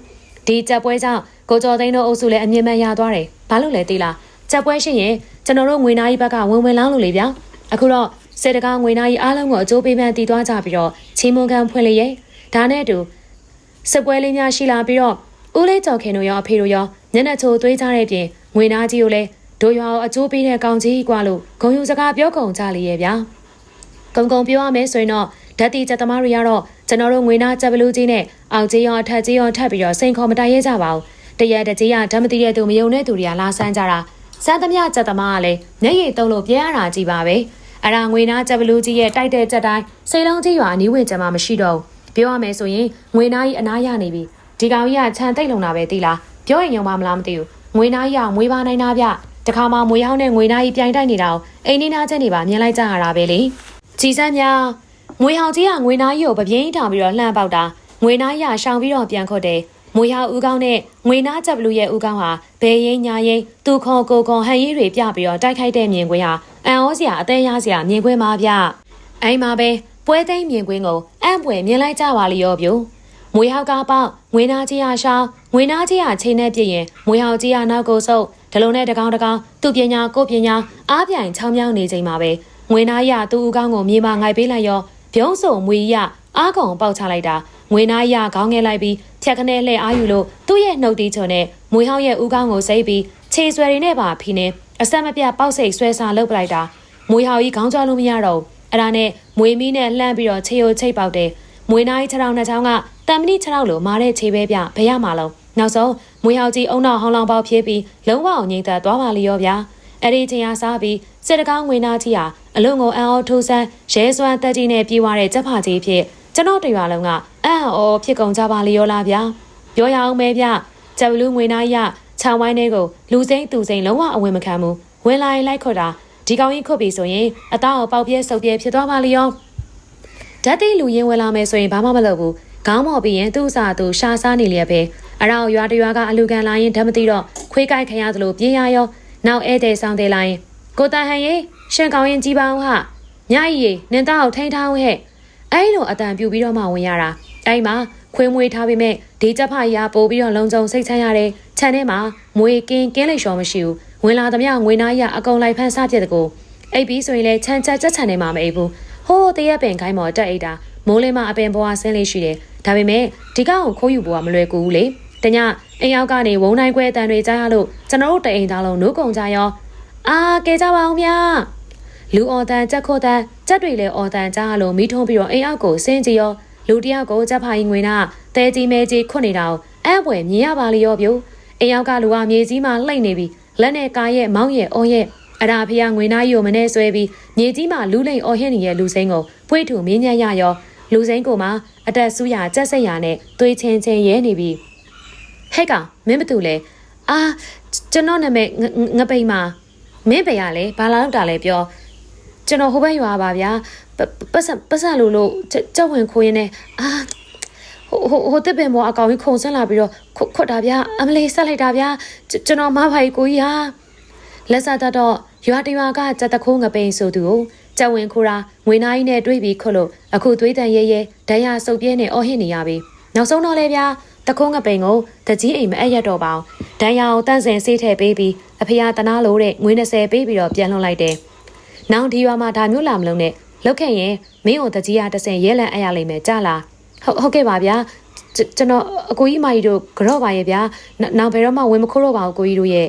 ဒီကြက်ပွဲကြောင့်ကိုကျော်သိန်းတို့အုပ်စုလည်းအမြင်မှန်ရသွားတယ်ဘာလို့လဲသိလားကြက်ပွဲရှိရင်ကျွန်တော်တို့ငွေနာကြီးဘက်ကဝင်ဝင်လောင်းလို့လေဗျာအခုတော့ စေတကားငွေနာကြီးအားလုံးကိုအကျိုးပေးမှန်းတည်သွားကြပြီးတော့ချီးမွမ်းခံဖွင့်လေရဲ့ဒါနဲ့အတူစစ်ပွဲလေးများရှိလာပြီးတော့ဦးလေးကျော်ခင်တို့ရောအဖေတို့ရောညနေချိုသွေးကြတဲ့ပြင်ငွေနာကြီးကိုလည်းဒိုရွာကိုအကျိုးပေးတဲ့ကောင်ကြီးကွာလို့ဂုံယူစကားပြောကုန်ကြလေရဲ့ဗျာကုံကုံပြောရမယ်ဆိုရင်တော့ဓာတ်တီချက်သမားတွေကတော့ကျွန်တော်တို့ငွေနာချက်ဘလူးကြီးနဲ့အောင်ကြီးရောအထက်ကြီးရောထပ်ပြီးတော့စိန်ခေါ်မတိုက်ရဲကြပါဘူးတရက်တကြီးကဓာတ်မတိတဲ့သူမယုံတဲ့သူတွေကလာဆန်းကြတာစမ်းသမျှချက်သမားကလည်းမျက်ရည်တုံးလို့ပြဲရတာကြီးပါပဲ အရာငွေနာချက်ဘလူးကြီးရဲ့တိုက်တဲ့ချက်တိုင်းစိတ်လုံးကြီးရွာအနီးဝင်ချက်မှမရှိတော့ဘူးပြောရမယ်ဆိုရင်ငွေနာကြီးအနားရနေပြီဒီကောင်ကြီးကခြံတိတ်လုံတာပဲသိလားပြောရင်ယုံပါမလားမသိဘူးငွေနာကြီးကမွေးပါနိုင်တာဗျတခါမှမွေဟောင်းနဲ့ငွေနာကြီးပြိုင်တိုက်နေတာကိုအိမ်နေနာချက်နေပါမြင်လိုက်ကြရတာပဲလေကြည်စမ်းများငွေဟောင်ကြီးကငွေနာကြီးကိုပပြင်းထောင်ပြီးတော့လှမ်းပေါက်တာငွေနာကြီးကရှောင်ပြီးတော့ပြန်ခုတ်တယ် မွေဟောင်ဦးကောင်းနဲ့ငွေနာချက်ဘလူးရဲ့ဦးကောင်းဟာဘယ်ရင်ညာရင်သူခေါ်ကိုခေါ်ဟန်ရည်တွေပြပြီးတော့တိုက်ခိုက်တဲ့မြင်ကွင်းဟာအန်ဩစရာအသေးရစရာမြင်ကွင်းမှာဗျအိမ်မှာပဲပွဲသိမ်းမြင်ကွင်းကိုအံ့ပွေမြင်လိုက်ကြပါလိရောဗျို့မွေဟောက်ကားပေါက်ငွေနာကြီးဟာရှောင်းငွေနာကြီးဟာချိန်နဲ့ပြည့်ရင်မွေဟောက်ကြီးဟာနောက်ကိုဆုပ်ဒလုံးနဲ့တကောင်တကောင်သူ့ပညာကိုပညာအားပြိုင်ချောင်းမြောင်းနေချိန်မှာပဲငွေနာရသူ့ဦးကောင်းကိုမြေမှာငိုက်ပေးလိုက်ရောပြုံးစုံမွေရ အားကောင်ပေါက်ချလိုက်တာငွေနာရခေါင်းငဲလိုက်ပြီးဖြက်ခနဲလှဲအားယူလို့သူ့ရဲ့နှုတ်တီးချုံနဲ့မွေဟောက်ရဲ့ဦးကောင်းကိုစိတ်ပြီးခြေဆွဲတွေနဲ့ပါဖိနေအဆက်မပြတ်ပေါက်စိတ်ဆွဲစားလုပ်ပလိုက်တာမွေဟောက်ကြီးခေါင်းကြွလို့မရတော့အဲ့ဒါနဲ့မွေမီးနဲ့လှမ်းပြီးတော့ခြေကိုချိတ်ပေါက်တယ်မွေနာကြီးခြေထောက်နှစ်ချောင်းကတံမဏိခြေထောက်လိုမာတဲ့ခြေပဲပြဘယ်ရမှာလုံးနောက်ဆုံးမွေဟောက်ကြီးအုံနောက်ဟောင်းလောင်ပေါက်ဖြေးပြီးလုံးဝအောင်ငိမ့်သက်သွားပါလိရောဗျာအဲ့ဒီချိန်အားစားပြီးစစ်တကောင်းငွေနာကြီးဟာအလွန်ကိုအံ့ဩထိုးဆန်းရဲစွမ်းတက်ကြီးနဲ့ပြေးသွားတဲ့ကြက်ဖာကြီးဖြစ် ကျွန်တော်တရွာလုံးကအံ့ဩဖြစ်ကုန်ကြပါလိရောလားဗျာပြောရအောင်မဲဗျကြက်ဘလူးငွေနာကြီးကခြောင်ဝိုင်းတွေကိုလူစိမ့်သူစိမ့်လုံးဝအဝင်မခံဘူးဝင်လာရင်လိုက်ခွတ်တာဒီကောင်ကြီးခုတ်ပြီဆိုရင်အသားကိုပေါက်ပြဲဆုပ်ပြဲဖြစ်သွားပါလိရောဓာတ်တိလူရင်းဝင်လာမယ်ဆိုရင်ဘာမှမလုပ်ဘူးခေါင်းမော်ပြီးရင်သူ့စာသူရှာစားနေလျက်ပဲအရောင်ရွာတရွာကအလူကန်လာရင်ဓာတ်မသိတော့ခွေးကြိုက်ခရသလိုပြေးရရောနောက်ဧည့်သည်ဆောင်တယ်လာရင်ကိုတန်ဟန်ရေရှင်ကောင်းရင်ကြီးပါအောင်ဟာညကြီးရေနင်သားကိုထိန်းထားအောင်ဟဲ့ အဲ့လိုအတန်ပြူပြီးတော့မှဝင်ရတာအဲ့မှာခွေးမွေးထားပေမဲ့ဒီကြက်ဖကြီးကပို့ပြီးတော့လုံခြုံစိတ်ချရတယ်ခြံထဲမှာမွေကင်းကင်းလိတ်လျှော်မရှိဘူးဝင်လာသမျှငွေနာကြီးကအကုန်လိုက်ဖမ်းစားပြစ်တကူအိပ်ပြီးဆိုရင်လည်းခြံချက်ချက်ခြံထဲမှာမအိပ်ဘူးဟိုးတရက်ပင်ခိုင်းမော်တက်အိတ်တာမိုးလေးမှအပင်ဘွားဆင်းလေးရှိတယ်ဒါပေမဲ့ဒီကောင်ကိုခိုးယူဖို့ကမလွယ်ကူဘူးလေတညအိမ်ရောက်ကနေဝုံတိုင်းခွဲအတန်တွေကြားရလို့ကျွန်တော်တို့တအိမ်သားလုံးနိုးကုန်ကြရောအာကဲကြပါအောင်ဗျာ လူအော်တန်ကြက်ခိုတန်ကြက်တွေလည်းအော်တန်ကြားရလို့မိထုံးပြီးတော့အိမ်အောက်ကိုဆင်းကြည့်ရောလူတယောက်ကိုကြက်ဖာကြီးငွေနာတဲကြီးမဲကြီးခွတ်နေတာကိုအဲ့ဘွယ်မြင်ရပါလေရောဗျိုအိမ်ရောက်ကလူကမြေကြီးမှလှိမ့်နေပြီလက်နဲ့ကားရဲ့မောင်းရဲ့အော်ရဲ့အရာဖေးကငွေနာကြီးကိုမနဲ့ဆွဲပြီးမြေကြီးမှလူလိမ့်အော်ဟင်းနေတဲ့လူစိမ်းကိုဖွေးထူမင်းညံ့ရရောလူစိမ်းကိုမှအတက်ဆူးရကြက်စိတ်ရနဲ့သွေးချင်းချင်းရဲနေပြီဟဲ့ကောင်မင်းဘသူလဲအာကျွန်တော်နာမည်ငပိန်မာမင်းဘယ်ရလဲဘာလာလောက်တာလဲပြော ကျွန်တော်ဟိုဘက်ရွာပါဗျာပတ်စံပတ်စံလို့လို့ကြောက်ဝင်ခိုးရင်းနဲ့အာဟိုဟိုဟိုတစ်ပင်ပေါ်အကောင်ကြီးခုံဆန်းလာပြီးတော့ခွတ်တာဗျာအမလေးဆက်လိုက်တာဗျာကျွန်တော်မဖိုင်ကိုကြီးဟာလက်စားတတော့ရွာတရွာကကြက်တခိုးငပိန်ဆိုသူကိုကြောက်ဝင်ခိုးတာငွေနာကြီးနဲ့တွေးပြီးခွတ်လို့အခုသွေးတန်ရဲရဲဒဏ်ရာစုပ်ပြဲနဲ့အော်ဟစ်နေရပြီနောက်ဆုံးတော့လေဗျာတခိုးငပိန်ကိုတကြီးအိမ်မအပ်ရတော့ပါအောင်ဒဏ်ရာကိုတန့်စင်ဆေးထည့်ပေးပြီးအဖေကတနာလို့တဲ့ငွေ20ပေးပြီးတော့ပြန်လွှတ်လိုက်တယ်။ နောင်ဒီရွာမှာဒါမျိုးလာမလုံးနဲ့လောက်ခဲ့ရင်မင်းကိုတကြီးရတဆင်ရဲလန့်အပ်ရလိမ့်မယ်ကြလားဟုတ်ဟုတ်ကဲ့ပါဗျာကျွန်တော်အကိုကြီးမကြီးတို့ကြော့ပါရဲ့ဗျာနောက်ဘယ်တော့မှဝင်မခိုးတော့ပါဘူးကိုကြီးတို့ရဲ့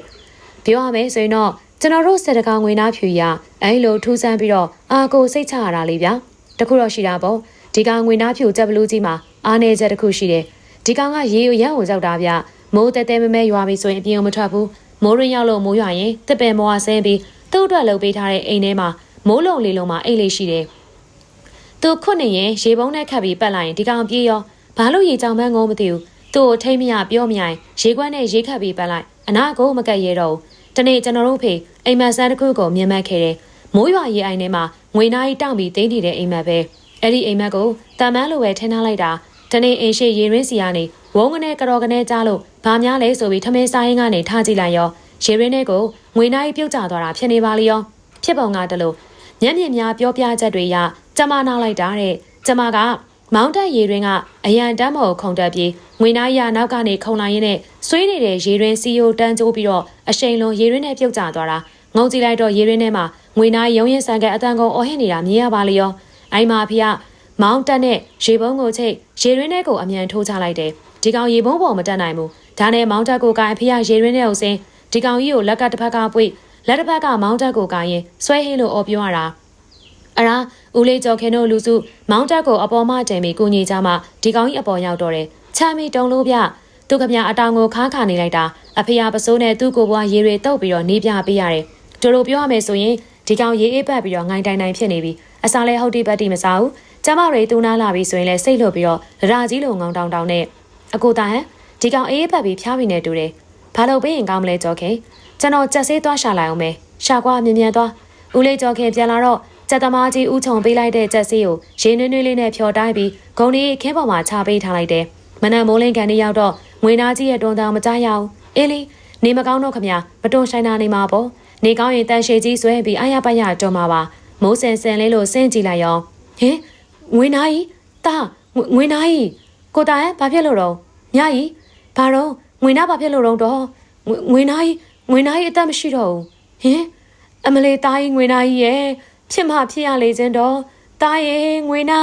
ပြောရမယ်ဆိုရင်တော့ကျွန်တော်တို့စက်တကောင်ငွေနာဖြူရအဲ့လိုထူးဆန်းပြီးတော့အာကိုစိတ်ချရတာလေးဗျာတခုတော့ရှိတာပေါ့ဒီကောင်ငွေနာဖြူကြက်ဘလူးကြီးမှာအားနေချက်တခုရှိတယ်ဒီကောင်ကရေကိုရမ်းကိုကြောက်တာဗျမိုးတဲတဲမဲမဲရွာပြီဆိုရင်အပြင်မထွက်ဘူးမိုးရင်းရောက်လို့မိုးရွာရင်တစ်ပင်မောကဆင်းပြီး သူ့အတွက်လှုပ်ပေးထားတဲ့အိမ်ထဲမှာမိုးလုံလေးလုံးမှာအိတ်လေးရှိတယ်သူခွတ်နေရင်ရေပုံးနဲ့ခတ်ပြီးပတ်လိုက်ရင်ဒီကောင်ပြေးရောဘာလို့ရေကြောင်ပန်းငုံမသိဘူးသူ့ကိုထိမ့်မရပြောမရရင်ရေခွက်နဲ့ရေခတ်ပြီးပတ်လိုက်အနာကိုမကက်ရတော့တနေ့ကျွန်တော်တို့ဖေအိမ်မက်ဆန်းတစ်ခုကိုမြင်မှတ်ခဲ့တယ်မိုးရွာရေအိုင်ထဲမှာငွေနားကြီးတောင့်ပြီးတင်းနေတဲ့အိမ်မက်ပဲအဲ့ဒီအိမ်မက်ကိုတာမန်းလိုပဲထင်းထားလိုက်တာတနေ့အိမ်ရှိရေရင်းစီကနေဝုန်းကနေကတော်ကနေကြားလို့ဘာများလဲဆိုပြီးထမင်းစားရင်းကနေထားကြည့်လိုက်ရော ရေရင်းနဲ့ကိုငွေနားကြီးပြုတ်ကျသွားတာဖြစ်နေပါလျောဖြစ်ပုံကတလို့မျက်မြင်များပြောပြချက်တွေရကျမနာလိုက်တာတဲ့ကျမကမောင်းတက်ရေရင်းကအရန်တမ်းမော်ခုံတက်ပြီးငွေနားရနောက်ကနေခုံလာရင်းနဲ့ဆွေးနေတဲ့ရေရင်းစီယိုတန်းကျိုးပြီးတော့အရှိန်လုံးရေရင်းနဲ့ပြုတ်ကျသွားတာငုံကြည့်လိုက်တော့ရေရင်းထဲမှာငွေနားရုံရင်ဆန်ကအတန်ကုန်အော်ဟစ်နေတာမြင်ရပါလျောအိမ်မာဖေကမောင်းတက်နဲ့ရေပုံးကိုချိတ်ရေရင်းထဲကိုအမြန်ထိုးချလိုက်တယ်ဒီကောင်ရေပုံးပေါ်မတက်နိုင်ဘူးဒါနဲ့မောင်းတက်ကိုကိုင်ဖေကရေရင်းထဲကိုဆင်း ဒီကောင်ကြီးကိုလက်ကတစ်ဖက်ကပွေလက်တစ်ဖက်ကမောင်းတက်ကိုကိုင်ရင်ဆွဲဟင်းလို့အော်ပြောရတာအရာဦးလေးကျော်ခင်တို့လူစုမောင်းတက်ကိုအပေါ်မှတင်ပြီးကိုကြီးကြမှာဒီကောင်ကြီးအပေါ်ရောက်တော့တယ်ချမ်းမီတုံလို့ပြသူကမြအတောင်ကိုခါခါနေလိုက်တာအဖေကပစိုးနဲ့သူ့ကိုဘွားရေတွေတုပ်ပြီးတော့နေပြပေးရတယ်တို့လိုပြောရမယ်ဆိုရင်ဒီကောင်ရေအေးပတ်ပြီးတော့ငိုင်းတိုင်တိုင်ဖြစ်နေပြီအစားလဲဟုတ်တိပတ်တိမစားဘူးကျမတွေတူနာလာပြီဆိုရင်လဲစိတ်လွတ်ပြီးတော့ရာကြီးလိုငောင်းတောင်တောင်နဲ့အကိုတာဟန်ဒီကောင်အေးပတ်ပြီးဖျားပြီးနေတူတယ် ဘာလို့ပေးရင်ကောင်းမလဲကြောခင်ကျွန်တော်ကြက်ဆေးသွားရှာလိုက်အောင်မယ်ရှာကွာမြင်မြန်သွားဦးလေးကြောခင်ပြန်လာတော့ကြက်သမားကြီးဥချုံပေးလိုက်တဲ့ကြက်ဆေးကိုရေနွေးနွေးလေးနဲ့ဖြော်တိုင်းပြီးဂုံလေးခင်းပေါ်မှာချပေးထားလိုက်တယ်မနက်မိုးလင်းကန်လေးရောက်တော့ငွေနာကြီးရဲ့တွန်းတောင်မကြရအောင်အေးလီနေမကောင်းတော့ခမမတွန်းဆိုင်နာနေမှာပေါ့နေကောင်းရင်တန်ရှည်ကြီးဆွဲပြီးအာရပရတွန်းမှာပါမိုးစင်စင်လေးလို့ဆင်းကြည့်လိုက်ရောဟင်ငွေနာကြီးတာငွေနာကြီးကိုတာရဲ့ဘာဖြစ်လို့တော့ညကြီးဘာတော့ ငွေနာဘာဖြစ်လို့တော့တော့ငွေနာကြီးငွေနာကြီးအသက်မရှိတော့ဘူးဟင်အမလေးတာကြီးငွေနာကြီးရဲ့ဖြစ်မှဖြစ်ရလေခြင်းတော့တာရဲ့ငွေနာ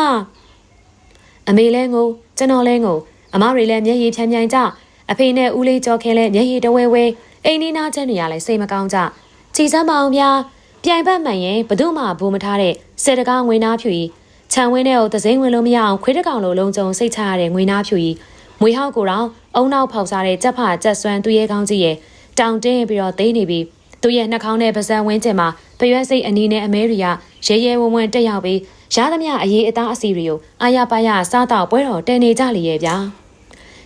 အမေလဲငိုကျွန်တော်လဲငိုအမတွေလည်းမျက်ရည်ဖြန်းဖြန်းကြအဖေနဲ့ဦးလေးကြော်ခဲလဲမျက်ရည်တဝဲဝဲအိမ်နီးနားချက်နေရလဲစိတ်မကောင်းကြကြည်စမ်းမအောင်ဗျာပြိုင်ပတ်မှန်ရင်ဘသူမှဘူမထားတဲ့စေတကားငွေနာဖြူကြီးခြံဝင်းထဲကိုသစိမ်းဝင်လို့မရအောင်ခွေးတကောင်လိုလုံးကျုံစိတ်ချရတဲ့ငွေနာဖြူကြီး မွေဟောက်ကိုတော့အုံနောက်ဖောက်စားတဲ့ကြက်ဖကြက်စွမ်းသူရဲကောင်းကြီးရဲ့တောင်တင်းပြီးတော့သိနေပြီးသူ့ရဲ့နှာခေါင်းနဲ့ပါးစပ်ဝင်းကျင်မှာပရွက်စိတ်အနီးနဲ့အမဲရီကရဲရဲဝံ့ဝံ့တက်ရောက်ပြီးရသမျှအရေးအသားအစီတွေကိုအာရပါရစားတော့ပွဲတော်တည်နေကြလေရဲ့ဗျာ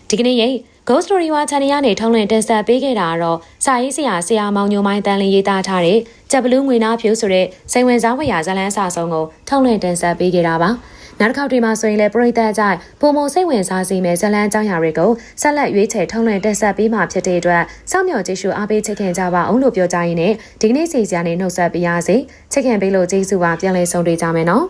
ဒီကနေ့ရဲ့ Ghost Story ဝါ channel ရနေထုံးလွှင့်တင်ဆက်ပေးခဲ့တာကတော့စာရေးဆရာဆရာမောင်ညိုမိုင်းတန်လင်းရေးသားထားတဲ့ကြက်ဘလူးငွေနာဖြူဆိုတဲ့စိန်ဝင်စားဝရဇလန်းစာဆုံးကိုထုံးလွှင့်တင်ဆက်ပေးခဲ့တာပါ နောက်တစ်ခေါက်ဒီမှာဆိုရင်လည်းပရိသတ်ကြိုက်ပုံမစိတ်ဝင်စားစေမယ့်ဇလန်းအကြောင်းအရာတွေကိုဆက်လက်ရွေးချယ်ထုံးလွှင့်တင်ဆက်ပေးမှာဖြစ်တဲ့အတွက်စောင့်မျှော်ကြည့်ရှုအားပေးချစ်ခင်ကြပါအောင်လို့ပြောကြရင်းနဲ့ဒီကနေ့စီစဉ်နေနှုတ်ဆက်ပေးရစေချစ်ခင်ပေးလို့ကျေးဇူးပါပြန်လည်ဆုံတွေ့ကြမယ်နော်